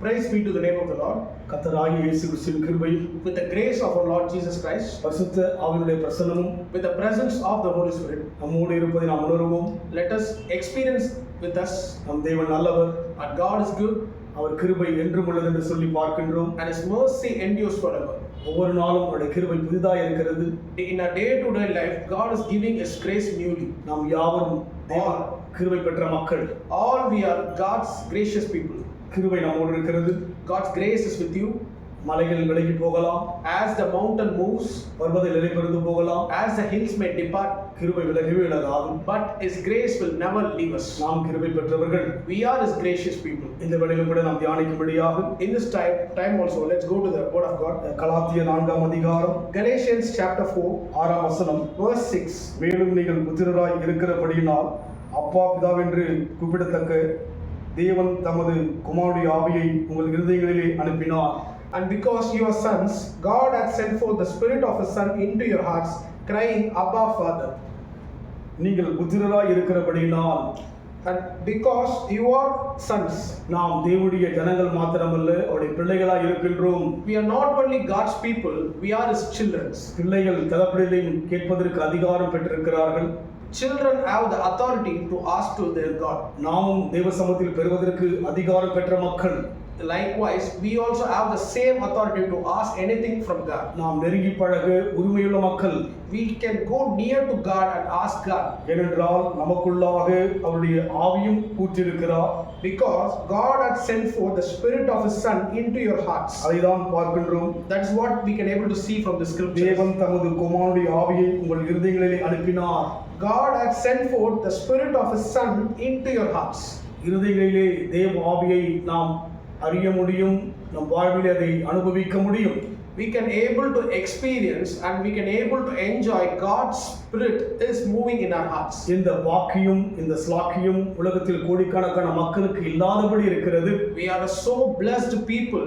Praise be to the name of the Lord. கத்தராகிய இயேசு கிறிஸ்துவின் கிருபை With the grace of our Lord Jesus Christ, பரிசுத்த ஆவினுடைய பிரசன்னமும் with the presence of the Holy Spirit, நம்மோடு இருப்பதை நாம் உணர்வோம் let us experience with us நம் தேவன் நல்லவர் that God is good அவர் கிருபை என்றும் உள்ளது என்று சொல்லி பார்க்கின்றோம் and His mercy endures forever. ஒவ்வொரு நாளும் அவருடைய கிருபை புதிதாக இருக்கிறது In our day to day life, God is giving His grace newly. நாம் யாவரும் கிருபை பெற்ற மக்கள் All we are God's gracious people. கிருபை நம்மோடு இருக்கிறது God's grace is with you. மலைகள் விலகி போகலாம் As the mountain moves, பர்வத நிலைபெறுந்து போகலாம் as the hills may depart, கிருபை விலகவே விலகாகும் but His grace will never leave us. நாம் கிருபை பெற்றவர்கள் We are His gracious people. இந்த வேளையிலும் கூட நாம் தியானிக்கும்படியாக In this time, time also, let's go to the Word of God. கலாத்திய நான்காம் அதிகாரம் Galatians chapter 4, ஆறாம் வசனம் verse 6. மேலும் நீங்கள் புத்திரராய் இருக்கிறபடியினால் அப்பா பிதாவென்று கூப்பிடத்தக்க தேவன் தமது குமாருடைய ஆவியை உங்கள் இருதயங்களிலே அனுப்பினார் And because you are sons, God hath sent forth the Spirit of His Son into your hearts, crying, Abba, Father. நீங்கள் புத்திரராய் இருக்கிறபடியினால் And because you are sons, நாம் தேவனுடைய ஜனங்கள் மாத்திரமல்ல அவருடைய பிள்ளைகளாய் இருக்கின்றோம் we are not only God's people, we are His children. பிள்ளைகள் கதப்படிலையும் கேட்பதற்கு அதிகாரம் பெற்றிருக்கிறார்கள் children have the authority to ask to their God நாம் தேவசமத்தில் பெறுவதற்கு அதிகாரம் பெற்ற மக்கள் Likewise, we also have the same authority to ask anything from God. நாம் நெருங்கி பழக உரிமையுள்ள மக்கள் We can go near to God and ask God ஏனென்றால் நமக்குள்ளாக அவருடைய ஆவியும் ஊற்றிருக்கிறார் because God hath sent forth the Spirit of His Son into your hearts. அதைதான் பார்க்கின்றோம் is what we can able to see from the scripture. தேவன் தமது குமாருடைய ஆவியை உங்கள் இருதயங்களிலே அனுப்பினார் God hath sent forth the Spirit of His Son into your hearts. இருதயங்களிலே தேவ ஆவியை நாம் அறிய முடியும் நம் வாழ்விலே அதை அனுபவிக்க முடியும் We can able to experience and we can able to enjoy God's Spirit is moving in our hearts. இந்த வாக்கியம் இந்த ஸ்லாக்கியம் உலகத்தில் கோடிக்கணக்கான மக்களுக்கு இல்லாதபடி இருக்கிறது We are so blessed people,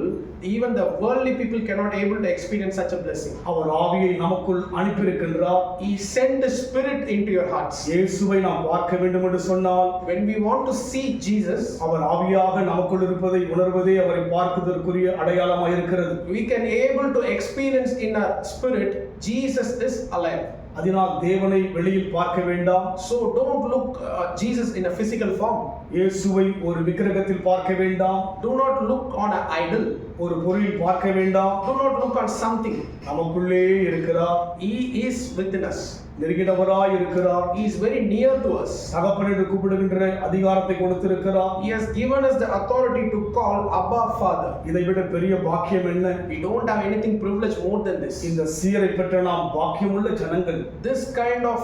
even the worldly people cannot able to experience such a blessing. அவர் ஆவியை நமக்குள் அனுப்பியிருக்கின்றார் He sent the Spirit into your hearts. இயேசுவை நாம் பார்க்க வேண்டும் என்று சொன்னால் When we want to see Jesus, அவர் ஆவியாக நமக்குள் இருப்பதை உணர்வதே அவரை பார்ப்பதற்குரிய அடையாளமாக இருக்கிறது we can able to experience in our spirit Jesus is alive. அதனால் தேவனை வெளியில் பார்க்க வேண்டாம் So don't look uh, Jesus in a physical form. இயேசுவை ஒரு விக்கிரகத்தில் பார்க்க வேண்டாம் Do not look on an idol. ஒரு பொருளில் பார்க்க வேண்டாம் Do not look on something. நமக்குள்ளே இருக்கிறார் He is within us. நெருங்கினவராய் இருக்கிறார் He is very near to us. தகப்பன் என்று கூப்பிடுகின்ற அதிகாரத்தை கொடுத்திருக்கிறார் He has given us the authority to call Abba Father. இதை விட பெரிய பாக்கியம் என்ன We don't have anything privilege more than this. இந்த சீரை பெற்ற நாம் பாக்கியமுள்ள ஜனங்கள் This kind of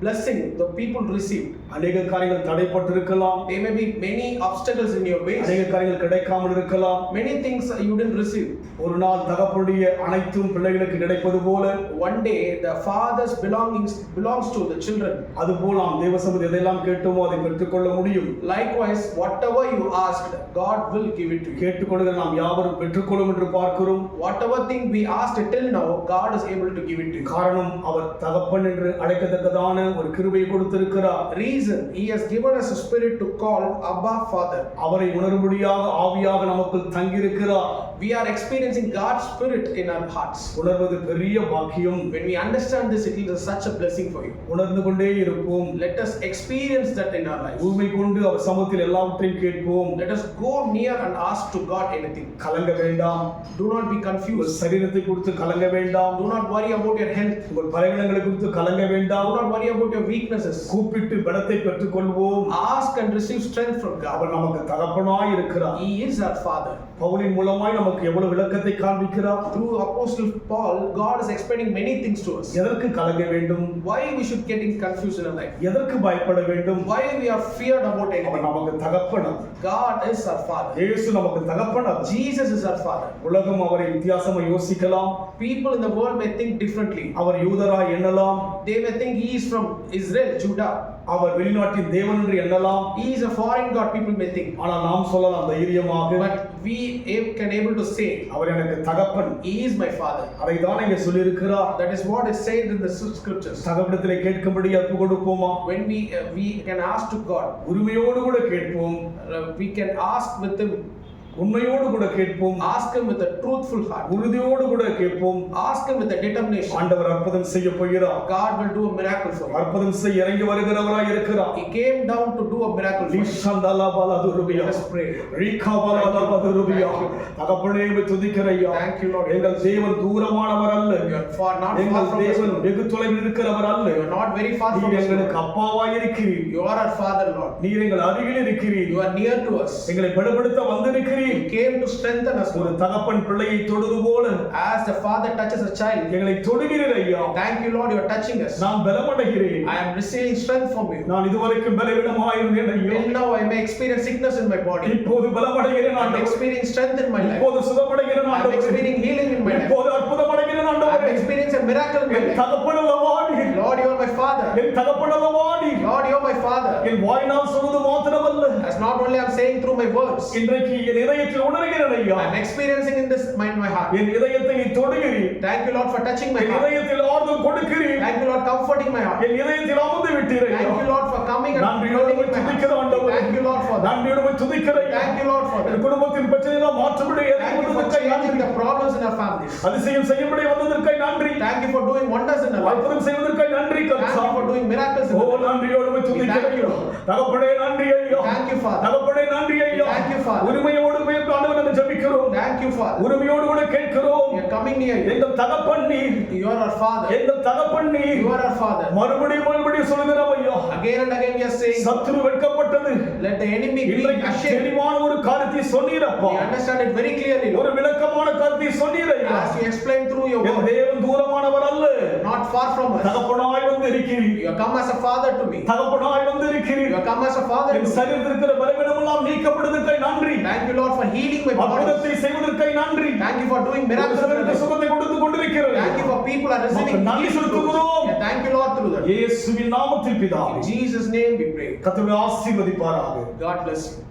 blessing the people receive. அநேக காரியங்கள் தடைப்பட்டிருக்கலாம் There may be many obstacles in your ways. அநேக காரியங்கள் கிடைக்காமல் இருக்கலாம் Many things you didn't receive. ஒரு நாள் தகப்பனுடைய அனைத்தும் பிள்ளைகளுக்கு கிடைப்பது போல One day the father's belongings belongs to the children. அதுபோல் நாம் தேவசமதி எதையெல்லாம் கேட்டோமோ அதை பெற்றுக்கொள்ள முடியும் Likewise, whatever you asked, God will give it to you. கேட்டுக்கொள்கிற நாம் யாவரும் பெற்றுக்கொள்ளும் என்று பார்க்கிறோம் Whatever thing we asked till now, God is able to give it to you. காரணம் அவர் தகப்பன் என்று அழைக்கத்தக்கதான ஒரு கிருபை கொடுத்திருக்கிறார் reason he has given us a spirit to call Abba Father. அவரை உணரும்படியாக ஆவியாக நமக்குள் தங்கியிருக்கிறார் We are experiencing God's spirit in our hearts. உணர்வது பெரிய பாக்கியம் When we understand this, it is such a blessing for you. உணர்ந்து கொண்டே இருப்போம் Let us experience that in our life. உரிமை கொண்டு அவர் சமூகத்தில் எல்லாவற்றையும் கேட்போம் Let us go near and ask to God anything. கலங்க வேண்டாம் Do not be confused. சரீரத்தை குறித்து கலங்க வேண்டாம் Do not worry about your health. உங்கள் பலவீனங்களை குறித்து கலங்க வேண்டாம் Do not worry about your weaknesses. கூப்பிட்டு பலத்தை பெற்றுக்கொள்வோம் Ask and receive strength from God. அவர் நமக்கு தகப்பனாய் இருக்கிறார் He is our Father. பவுலின் மூலமாய் நமக்கு எவ்வளவு விளக்கத்தை காண்பிக்கிறார் Through Apostle Paul, God is explaining many things to us. எதற்கு கலங்க வேண்டும் Why we should get in confused in our life. எதற்கு பயப்பட வேண்டும் Why we are feared about our anything. நமக்கு தகப்பனர் God is our Father. இயேசு நமக்கு தகப்பனர் Jesus is our Father. உலகம் அவரை வித்தியாசமா யோசிக்கலாம் People in the world may think differently. அவர் யூதராய் எண்ணலாம் They may think he is from Israel, Judah. அவர் வெளிநாட்டின் தேவன் என்று எண்ணலாம் He is a foreign God, people may think. ஆனால் நாம் சொல்லலாம் தைரியமாக But we a- can able to say, அவர் எனக்கு தகப்பன் He is my Father. அதை தான் இங்கே சொல்லியிருக்கிறார் That is what is said in the scriptures. தகப்பனத்திலே கேட்கும்படி அப்பு கொடுப்போமா When we uh, we can ask to God, உரிமையோடு கூட கேட்போம் uh, we can ask with Him உண்மையோடு கூட கேட்போம் Him with a truthful heart. உறுதியோடு கூட கேட்போம் Him with a determination. ஆண்டவர் அற்புதம் செய்ய போகிறார் God will do a miracle for you. அற்புதம் செய்ய இறங்கி வருகிறவராய் இருக்கிறார் down to do a miracle for you. லிஷந்தலா பலதுருபியா Let us pray. Reeka பலதுருபியா தகப்பனே துதிக்கிறையா Thank you, Lord. எங்கள் தேவன் தூரமானவர் அல்ல not far எங்கள். தேவன் வெகு தொலைவில் இருக்கிறவர் அல்ல not very far from நீர். எங்களுக்கு. அப்பாவாய் இருக்கிறீர் You are our Father, Lord. நீர் எங்கள் அருகில் இருக்கிறீர் You are near to us. எங்களை பலப்படுத்த வந்திருக்கிறீர் You came to strengthen us, ஒரு Lord. தகப்பன் பிள்ளையை தொடுது போல As the Father touches a child. எங்களை தொடுகிறீர் ஐயா Thank you, Lord. You are touching us. நான் பலமடைகிறேன் I am receiving strength from you. நான் இதுவரைக்கும் பலவீனமாயிருந்தேன் ஐயா Till now, I may experience sickness in my body. இப்போது பலமடைகிறேன் I'm ஆண்டவரே experiencing strength in my life. இப்போது சுகமடைகிறேன் I'm ஆண்டவரே experiencing healing in my life. இப்போது அற்புதமடைகிறேன் I'm ஆண்டவரே experiencing a miracle in my N life. தகப்பனல்லவா நீர் Lord, you are my Father. என் தகப்பனல்லவா நீர் Lord, you are my Father. என் வாயினால் சொல்வது மாத்திரமல்ல As not only I'm saying through my words, இன்றைக்கு என் இதயத்தில் உணர்கிறேன் ஐயா I'm experiencing in this mind, my heart. என் இதயத்தை நீ தொடுகிறீர் Thank you, Lord, for touching my N heart. இதயத்தில் ஆறுதல் கொடுக்கிறீர் Thank you, Lord, comforting my heart. என் இதயத்தில் அமர்ந்து விட்டீர் ஐயா Thank you, Lord, for coming and நன்றியோடு comforting my துதிக்கிற heart. ஆண்டவரே Thank you, Lord, for that. நன்றியோடு துதிக்கிற Thank you, Lord, for N that. குடும்பத்தின் பிரச்சனையெல்லாம் மாற்றப்படி Thank you for changing the problems in our families. அதிசயம் செய்யும்படி வந்ததற்காய் நன்றி Thank you for doing wonders in our life. அற்புதம் செய்வதற்காய் நன்றி Thank கர்த்தா you for doing miracles நன்றியோடு. தகப்பனே நன்றி ஐயா. தகப்பனே நன்றி ஐயா. உரிமையோடு போய் ஆண்டவர் ஜெபிக்கிறோம். உரிமையோடு கூட கேட்கிறோம். எங்கள் தகப்பன் நீர். எங்கள் தகப்பன் நீர். மறுபடியும் மறுபடியும் சொல்கிறோம் ஐயா சத்துரு வெட்கப்பட்டது ashamed. தெளிவான ஒரு காரியத்தை சொன்னீரப்பா clearly, Lord. ஒரு விளக்கமான கருத்தை சொன்னீர் ஐயா என் word, தேவன் தூரமானவர் அல்ல from us. தகப்பனாய் வந்து இருக்கிறீர் You have come as a father to me. தகப்பனாய் வந்து You இருக்கிறீர் have come as a father to N me. சரீரத்தில் இருக்கிற பலவீனமெல்லாம் நீக்கப்படுவதற்காய் நன்றி Thank you, Lord, for healing my body. அற்புதத்தை செய்வதற்காய் நன்றி Thank you for doing ஒரு miracles in my சிலருக்கு life. சுகத்தை கொடுத்து கொண்டிருக்கிறது Thank you for people are receiving உமக்கு நன்றி healing through செலுத்துகிறோம். this. Yeah, Thank you, Lord, through that. இயேசுவின் நாமத்தில் பிதாவே In Jesus' name we pray. கர்த்தருடைய ஆசீர்வதிப்பாராக God bless you.